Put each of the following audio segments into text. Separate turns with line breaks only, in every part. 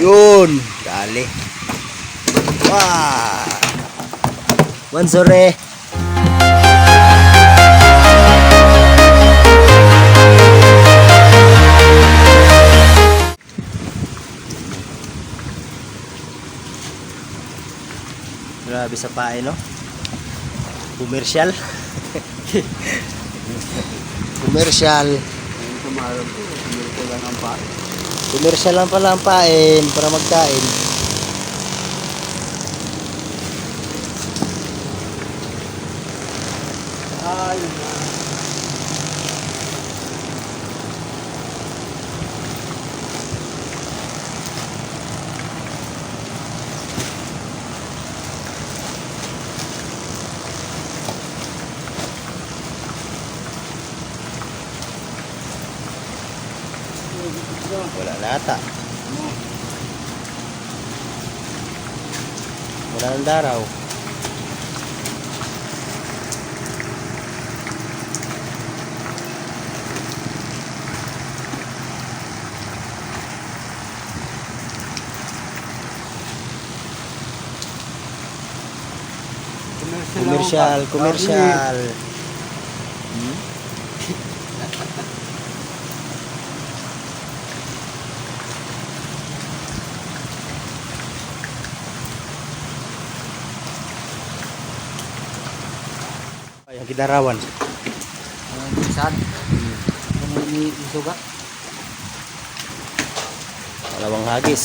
Yun. Dali. Wah. One sore. Grabe sa pae, no? Commercial. Commercial.
Tumarap ko, hindi ko lang ang pa.
Commercial lang pala ang pain para magkain.
Ay,
Wala lata. Wala ng daraw. Commercial, commercial. Hmm? Ay, ang kidarawan.
Saan? Ano ni isuga?
Dalawang hagis.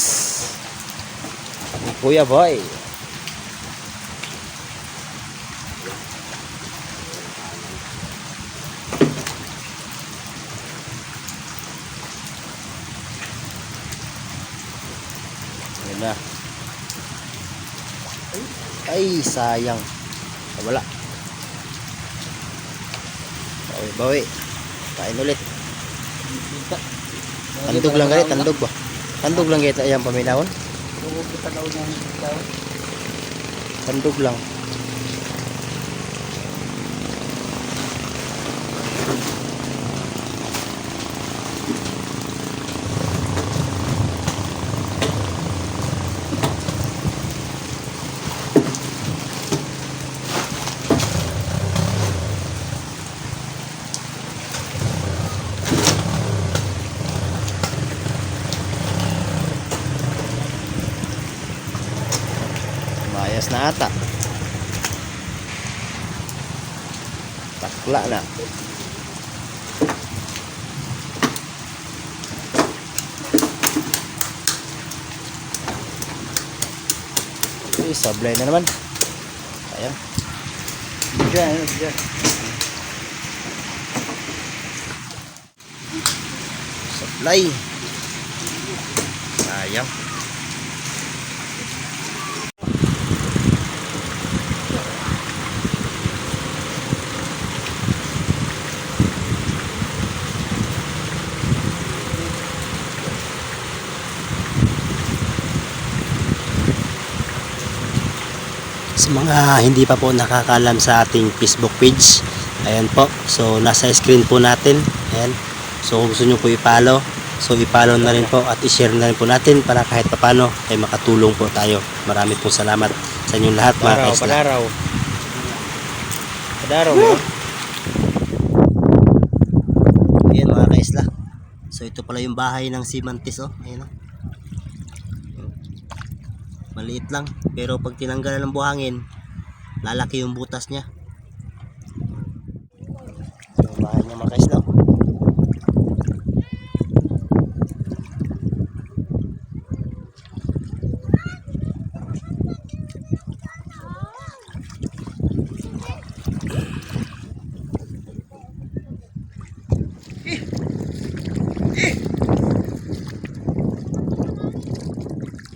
Kuya boy. Ayan na. Ay, sayang. Wala. Bawi, bawi. Kain ulit. Tandog lang ganit, tandog ba? Tandog lang ganit
ng tao.
Tandog lang. Mayas na ata. Takla na. Uy, sablay na naman. Ayan.
Diyan, diyan.
Sablay. Sayang. Sa mga hindi pa po nakakalam sa ating Facebook page, ayan po. So, nasa screen po natin. Ayan. So, kung gusto nyo po i-follow, so i-follow na rin po at i-share na rin po natin para kahit papano ay makatulong po tayo. Marami po salamat sa inyong lahat mga kaisla.
padaraw.
Padaraw. Ayan mga kaisla. So ito pala yung bahay ng si Mantis oh. Ayan oh. Maliit lang. Pero pag tinanggalan ng buhangin, lalaki yung butas niya. So, niya mga kaisla.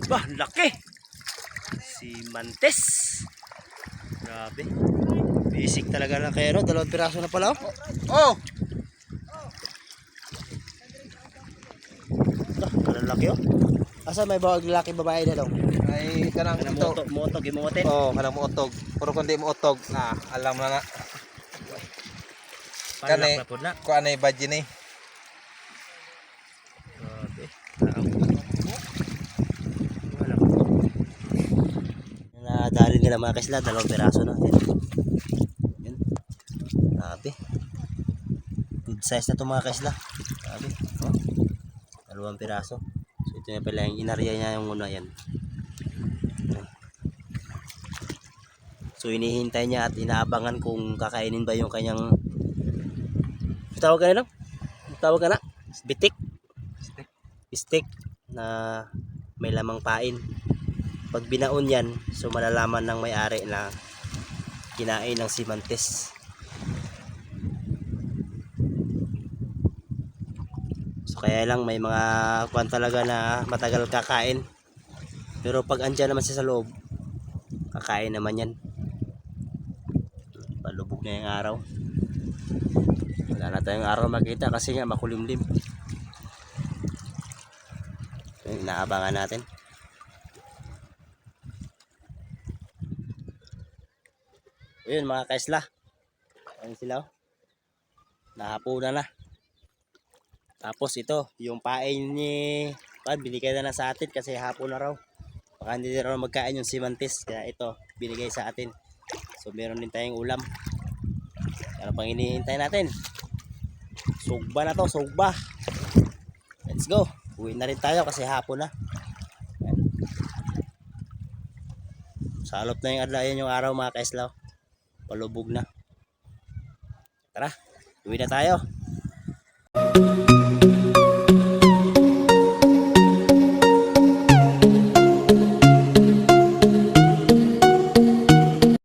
Bah, laki! Mantes. Grabe. Basic talaga kayo, no? Dalawang piraso na pala. Oh!
Oh!
Ah, Ang laki, oh. Asa may bawag lalaki babae na daw?
Ay, kanang
Kanang
ito.
moto, moto, gimuotin.
Oh, kanang muotog. Pero kung di muotog, na, alam na.
Panlak
kani- ano yung budget ni.
Grabe. Nila mga kaisla, dalawang piraso na. Yan. Yan. Grabe. Good size na to mga kaisla. Grabe. Oh. Dalawang piraso. So ito na pala yung inarya niya yung una yan. So hinihintay niya at inaabangan kung kakainin ba yung kanyang tawag ka na lang? Tawag ka na? Bitik? Stick na may lamang pain. Pag binaon yan, so malalaman ng may-ari na kinain ng simantes. So kaya lang may mga kwan talaga na matagal kakain. Pero pag andyan naman siya sa loob, kakain naman yan. Palubog na yung araw. Wala na tayong araw makita kasi nga makulimlim. So, inaabangan natin. Ayun mga kaisla. Ayun sila oh. Nahapunan na. Tapos ito, yung pain ni Pad, binigay na na sa atin kasi hapon na raw. Baka hindi na raw magkain yung simantis. Kaya ito, binigay sa atin. So meron din tayong ulam. Ano pang hinihintay natin? Sugba na to, sugba. Let's go. Uwi na rin tayo kasi hapon na. Salop na yung adlaw yan yung araw mga kaislaw. Palubog na. Tara, uwi na tayo.